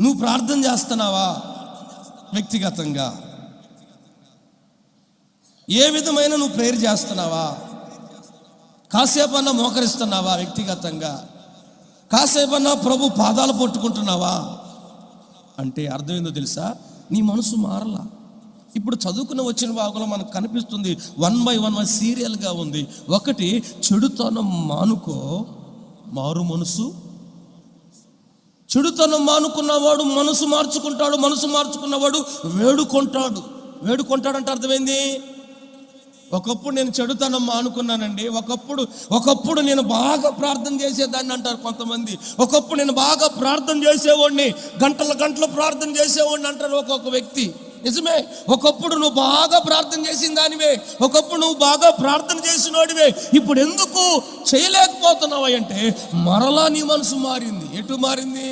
నువ్వు ప్రార్థన చేస్తున్నావా? వ్యక్తిగతంగా. ఏ విధమైన నువ్వు ప్రేయర్ చేస్తున్నావా? కాసేపన్నా మోకరిస్తున్నావా వ్యక్తిగతంగా? కాసేపన్నా ప్రభు పాదాలు పట్టుకుంటున్నావా? అంటే అర్థమైందో తెలుసా? నీ మనసు మారలా. ఇప్పుడు చదువుకున్న వచ్చిన భాగంలో మనకు కనిపిస్తుంది వన్ బై వన్ వన్ సీరియల్గా ఉంది. ఒకటి చెడుతనం మానుకో మారు మనసు చెడుతనం మానుకున్నవాడు మనసు మార్చుకుంటాడు మనసు మార్చుకున్నవాడు వేడుకుంటాడు. వేడుకుంటాడంటే అర్థమైంది? ఒకప్పుడు నేను చెడుతనం మానుకున్నానండి. ఒకప్పుడు ఒకప్పుడు నేను బాగా ప్రార్థన చేసేదాన్ని అంటారు కొంతమంది. ఒకప్పుడు నేను బాగా ప్రార్థన చేసేవాడిని గంటల గంటలు ప్రార్థన చేసేవాడిని అంటారు ఒక్కొక్క వ్యక్తి. నిజమే? ఒకప్పుడు నువ్వు బాగా ప్రార్థన చేసిన దానివే. ఒకప్పుడు నువ్వు బాగా ప్రార్థన చేసినోడివే. ఇప్పుడు ఎందుకు చేయలేక చేయలేకపోతున్నావు అంటే మరలా నీ మనసు మారింది. ఎటు మారింది?